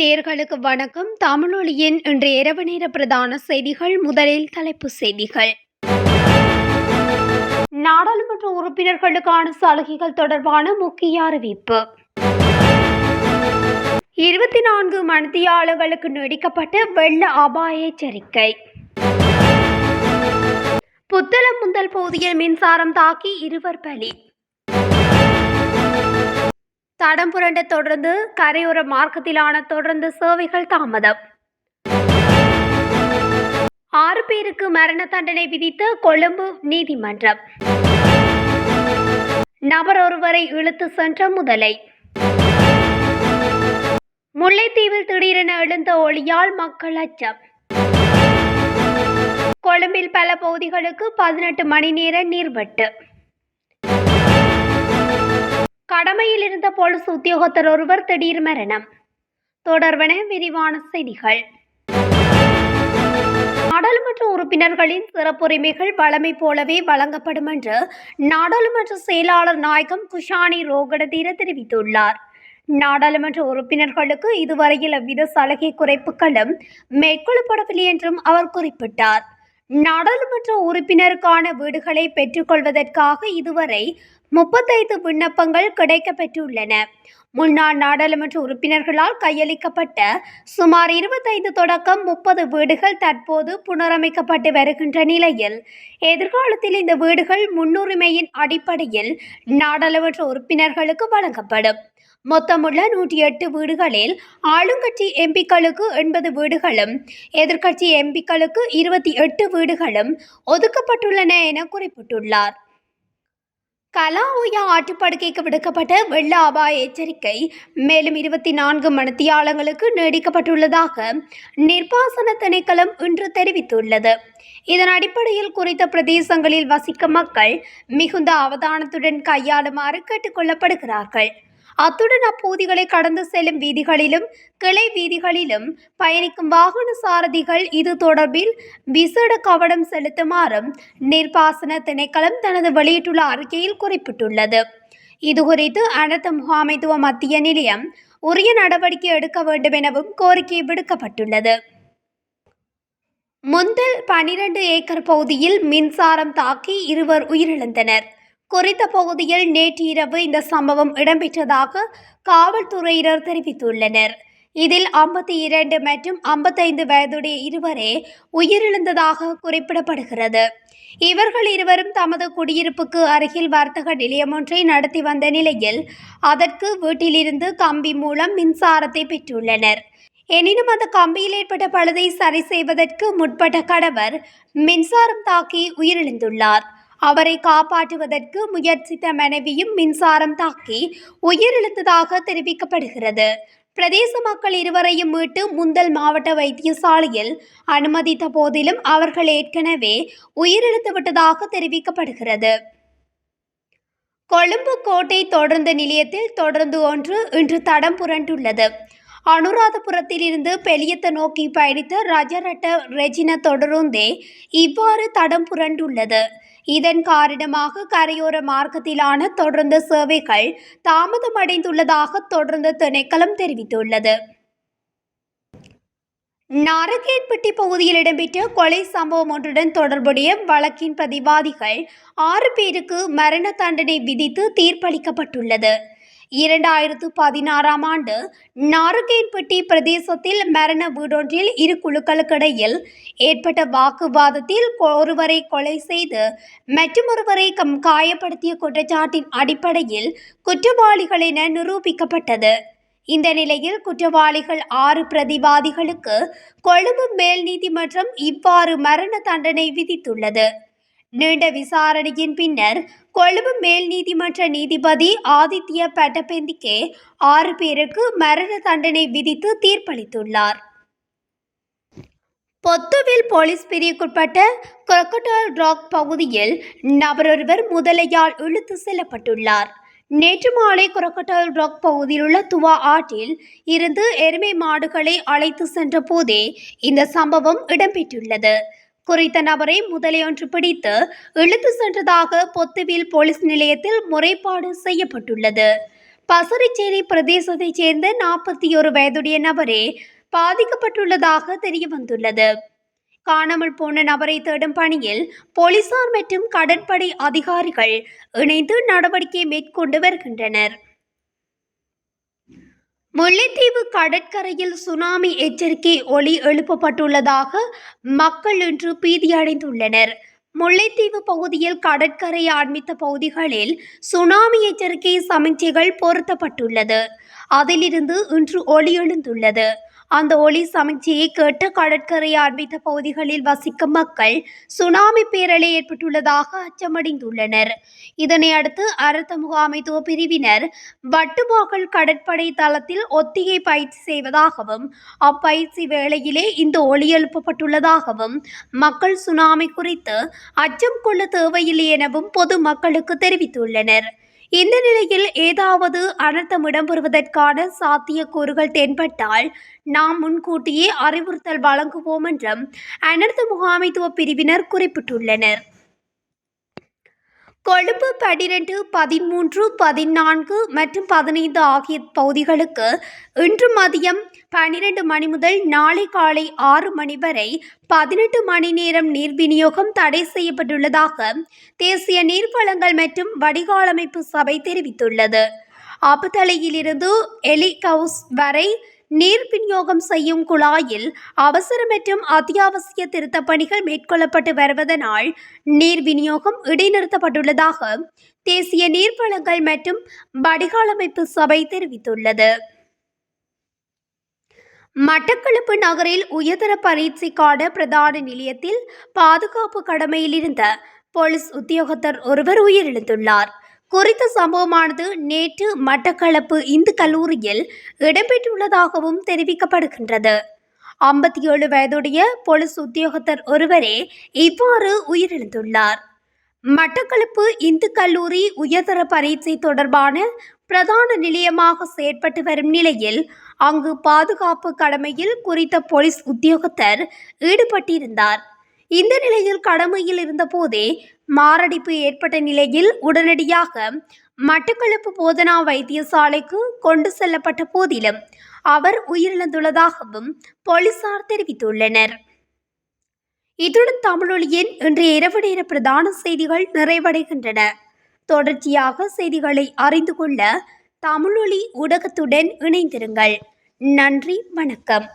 நேர்களுக்கு வணக்கம். தமிழொலியின் இன்று இரவு நேர பிரதான செய்திகள் முதலில் தலைப்பு செய்திகள். நாடாளுமன்ற உறுப்பினர்களுக்கான சலுகைகள் தொடர்பான முக்கிய அறிவிப்பு. இருபத்தி நான்கு மணித்தியாளர்களுக்கு நீடிக்கப்பட்ட வெள்ள அபாய எச்சரிக்கை. புத்தளம் முந்தல் பகுதியில் மின்சாரம் தாக்கி இருவர் பலி. தடம் புரண்ட தொடர்ந்து கரையோர மார்க்கத்திலான தொடர்ந்து சேவைகள் தாமதம். ஆறு பேருக்கு மரண தண்டனை விதித்த கொழும்பு நீதிமன்றம். நபர் ஒருவரை இழுத்து சென்ற முதலை. முல்லைத்தீவில் திடீரென எழுந்த ஒளியால் மக்கள் அச்சம். கொழும்பில் பல பகுதிகளுக்கு பதினெட்டு மணி நேர நீர்வெட்டு. கடமையில் இருந்த போலீஸ் உத்தியோகத்தர் ஒருவர் திடீர் மரணம். தொடர்பன விரிவான செய்திகள். நாடாளுமன்ற உறுப்பினர்களின் சிறப்புரிமைகள் வழமை போலவே வழங்கப்படும் என்று நாடாளுமன்ற செயலாளர் நாயகம் குஷானி ரோகடதீர தெரிவித்துள்ளார். நாடாளுமன்ற உறுப்பினர்களுக்கு இதுவரையில் எவ்வித சலுகை குறைப்புகளும் மேற்கொள்ளப்படவில்லை என்றும் அவர் குறிப்பிட்டார். நாடாளுமன்ற உறுப்பினருக்கான வீடுகளை பெற்றுக்கொள்வதற்காக இதுவரை முப்பத்தைந்து விண்ணப்பங்கள் கிடைக்கப்பெற்றுள்ளன. முன்னாள் நாடாளுமன்ற உறுப்பினர்களால் கையளிக்கப்பட்ட சுமார் இருபத்தைந்து தொடக்கம் முப்பது வீடுகள் தற்போது புனரமைக்கப்பட்டு வருகின்ற நிலையில் எதிர்காலத்தில் இந்த வீடுகள் முன்னுரிமையின் அடிப்படையில் நாடாளுமன்ற உறுப்பினர்களுக்கு வழங்கப்படும். மொத்தமுள்ள நூற்றி எட்டு வீடுகளில் ஆளுங்கட்சி எம்பிக்களுக்கு எண்பது வீடுகளும் எதிர்க்கட்சி எம்பிக்களுக்கு இருபத்தி எட்டு வீடுகளும் ஒதுக்கப்பட்டுள்ளன என குறிப்பிட்டுள்ளார். கலாஓயா ஆற்றுப்படுக்கைக்கு விடுக்கப்பட்ட வெள்ள அபாய எச்சரிக்கை மேலும் இருபத்தி நான்கு மணித்தியாலங்களுக்கு நீடிக்கப்பட்டுள்ளதாக நிர்பாசன திணைக்களம் இன்று தெரிவித்துள்ளது. இதன் அடிப்படையில் குறித்த பிரதேசங்களில் வசிக்கும் மக்கள் மிகுந்த அவதானத்துடன் கையாளுமாறு கேட்டுக்கொள்ளப்படுகிறார்கள் அத்துடன் அப்பகுதிகளை கடந்து செல்லும் வீதிகளிலும் கிளை வீதிகளிலும் பயணிக்கும் வாகன சாரதிகள் இது தொடர்பில் விசேட கவனம் செலுத்துமாறும் நீர்ப்பாசன திணைக்களம் தனது வெளியிட்டுள்ள அறிக்கையில் குறிப்பிட்டுள்ளது. இதுகுறித்து அனைத்து முகாமைத்துவ மத்திய நிலையம் உரிய நடவடிக்கை எடுக்க வேண்டும் எனவும் கோரிக்கை விடுக்கப்பட்டுள்ளது. முந்தல் பனிரெண்டு ஏக்கர் பகுதியில் மின்சாரம் தாக்கி இருவர் உயிரிழந்தனர். குறித்த பகுதியில் நேற்று இரவு இந்த சம்பவம் இடம்பெற்றதாக காவல்துறையினர் தெரிவித்துள்ளனர். இதில் ஐம்பத்தி இரண்டு மற்றும் ஐம்பத்தைந்து வயதுடைய இருவரே உயிரிழந்ததாக குறிப்பிடப்படுகிறது. இவர்கள் இருவரும் தமது குடியிருப்புக்கு அருகில் வர்த்தக நிலையம் ஒன்றை நடத்தி வந்த நிலையில் அதற்கு வீட்டிலிருந்து கம்பி மூலம் மின்சாரத்தை பெற்றுள்ளனர். எனினும் அந்த கம்பியில் ஏற்பட்ட பழுதை சரி செய்வதற்கு முற்பட்ட கணவர் மின்சாரம் தாக்கி உயிரிழந்துள்ளார். அவரை காப்பாற்றுவதற்கு முயற்சித்த மனைவியும் மின்சாரம் தாக்கி உயிரிழந்ததாக தெரிவிக்கப்படுகிறது. பிரதேச மக்கள் இருவரையும் மீட்டு முந்தல் மாவட்ட வைத்தியசாலையில் அனுமதித்த போதிலும் அவர்கள் ஏற்கனவே உயிரிழந்து விட்டதாக தெரிவிக்கப்படுகிறது. கொழும்பு கோட்டை தொடர்ந்து நிலையத்தில் தொடர்ந்து ஒன்று இன்று தடம் புரண்டுள்ளது. அனுராதபுரத்தில் இருந்து பெலியத்த நோக்கி பயணித்த ரஜரட்ட ரெஜின தொடருந்தே இவ்வாறு தடம் புரண்டுள்ளது. இதன் காரணமாக கரையோர மார்க்கத்திலான தொடர்ந்து சேவைகள் தாமதமடைந்துள்ளதாக தொடர்ந்து திணைக்களம் தெரிவித்துள்ளது. நாரகேட்பட்டி பகுதியில் இடம்பெற்ற கொலை சம்பவம் ஒன்றுடன் தொடர்புடைய வழக்கின் பிரதிவாதிகள் ஆறு பேருக்கு மரண தண்டனை விதித்து தீர்ப்பளிக்கப்பட்டுள்ளது. இரண்டாயிரத்து பதினாறாம் ஆண்டு நாருகேன்பட்டி பிரதேசத்தில் மரண வீடொன்றில் இரு குழுக்களுக்கிடையில் ஏற்பட்ட வாக்குவாதத்தில் ஒருவரை கொலை செய்து மற்றொருவரை கம் காயப்படுத்திய குற்றச்சாட்டின் அடிப்படையில் குற்றவாளிகள் என நிரூபிக்கப்பட்டது. இந்த நிலையில் குற்றவாளிகள் ஆறு பிரதிவாதிகளுக்கு கொழும்பு மேல் நீதிமன்றம் இவ்வாறு மரண தண்டனை விதித்துள்ளது. நீண்ட விசாரணையின் பின்னர் கொழும்பு மேல் நீதிமன்ற நீதிபதி ஆதித்ய பட்டபெந்திக்கே ஆறு பேருக்கு மரண தண்டனை விதித்து தீர்ப்பளித்துள்ளார். பொத்துவில் போலீஸ் பிரிவுக்குட்பட்ட கொரக்கட்டால் ராக் பகுதியில் நபரொருவர் முதலையால் இழுத்து செல்லப்பட்டுள்ளார். நேற்று மாலை கொரக்கட்டால் ராக் பகுதியில் உள்ள துவா ஆற்றில் இருந்து எருமை மாடுகளை அழைத்து சென்ற போதே இந்த சம்பவம் இடம்பெற்றுள்ளது. குறித்த நபரை முதலையொன்று பிடித்து இழுத்து சென்றதாக பொத்துவில் போலீஸ் நிலையத்தில் முறைப்பாடு செய்யப்பட்டுள்ளது. பசரிச்சேரி பிரதேசத்தைச் சேர்ந்த நாற்பத்தி ஒரு வயதுடைய நபரே பாதிக்கப்பட்டுள்ளதாக தெரிய வந்துள்ளது காணாமல் போன நபரை தேடும் பணியில் போலீசார் மற்றும் கடற்படை அதிகாரிகள் இணைந்து நடவடிக்கை மேற்கொண்டு வருகின்றனர். முல்லைத்தீவு கடற்கரையில் சுனாமி எச்சரிக்கை ஒளி எழுப்பப்பட்டுள்ளதாக மக்கள் இன்று பீதியடைந்துள்ளனர் முல்லைத்தீவு பகுதியில் கடற்கரை ஆன்மித்த பகுதிகளில் சுனாமி எச்சரிக்கை சமிக்ஞைகள் பொருத்தப்பட்டுள்ளது. அதிலிருந்து இன்று ஒளி எழுந்துள்ளது. அந்த ஒளி சமிக்ஞையை கேட்டு கடற்கரை ஆன்மித்த பகுதிகளில் வசிக்கும் மக்கள் சுனாமி பேரலை ஏற்பட்டுள்ளதாக அச்சமடைந்துள்ளனர். இதனை அடுத்து அரச முகாமைத்துவ பிரிவினர் வட்டுவாக்கல் கடற்படை தளத்தில் ஒத்திகை பயிற்சி செய்வதாகவும் அப்பயிற்சி வேளையிலே இந்த ஒளி எழுப்பப்பட்டுள்ளதாகவும் மக்கள் சுனாமி குறித்து அச்சம் கொள்ள தேவையில்லை எனவும் பொதுமக்களுக்கு தெரிவித்துள்ளனர். இந்த நிலையில் ஏதாவது அனர்த்தம் இடம்பெறுவதற்கான சாத்தியக்கூறுகள் தென்பட்டால் நாம் முன்கூட்டியே அறிவுறுத்தல் வழங்குவோம் என்றும் அனர்த்த முகாமைத்துவ பிரிவினர் குறிப்பிட்டுள்ளனர். கொழும்பு பனிரெண்டு பதிமூன்று பதினான்கு மற்றும் பதினைந்து ஆகிய பகுதிகளுக்கு இன்று மதியம் பன்னிரண்டு மணி முதல் நாளை காலை ஆறு மணி வரை பதினெட்டு மணி நேரம் நீர் விநியோகம் தடை செய்யப்பட்டுள்ளதாக தேசிய நீர்வளங்கள் மற்றும் வடிகாலமைப்பு சபை தெரிவித்துள்ளது. ஆபத்தலையிலிருந்து எலிகவுஸ் வரை நீர் விநியோகம் செய்யும் குழாயில் அவசர மற்றும் அத்தியாவசிய திருத்தப் பணிகள் மேற்கொள்ளப்பட்டு வருவதனால் நீர் விநியோகம் இடைநிறுத்தப்பட்டுள்ளதாக தேசிய நீர்வளங்கள் மற்றும் வடிகாலமைப்பு சபை தெரிவித்துள்ளது. மட்டக்களப்பு நகரில் உயர்தர பரீட்சைக்கான பிரதான நிலையத்தில் பாதுகாப்பு கடமையில் இருந்த போலீஸ் உத்தியோகத்தர் ஒருவர் உயிரிழந்துள்ளார். குறித்த சம்பவமானது நேற்று மட்டக்களப்பு இந்து கல்லூரியில் இடம்பெற்றுள்ளதாகவும் தெரிவிக்கப்படுகின்றது. ஐம்பத்தி ஏழு வயதுடைய போலீஸ் உத்தியோகத்தர் ஒருவரே இவ்வாறு உயிரிழந்துள்ளார். மட்டக்களப்பு இந்து கல்லூரி உயர்தர பரீட்சை தொடர்பான பிரதான நிலையமாக செயற்பட்டு வரும் நிலையில் அங்கு பாதுகாப்பு கடமையில் குறித்த போலீஸ் உத்தியோகத்தர் ஈடுபட்டிருந்தார். இந்த நிலையில் கடமையில் இருந்தபோதே மாரடைப்பு ஏற்பட்ட நிலையில் உடனடியாக மட்டக்களப்பு போதனா வைத்தியசாலைக்கு கொண்டு செல்லப்பட்ட போதிலும் அவர் உயிரிழந்துள்ளதாகவும் போலீசார் தெரிவித்துள்ளனர். இத்துடன் தமிழொலியின் இன்றைய இரவு நேர பிரதான செய்திகள் நிறைவடைகின்றன. தொடர்ச்சியாக செய்திகளை அறிந்து கொள்ள தமிழொலி ஊடகத்துடன் இணைந்திருங்கள். நன்றி வணக்கம்.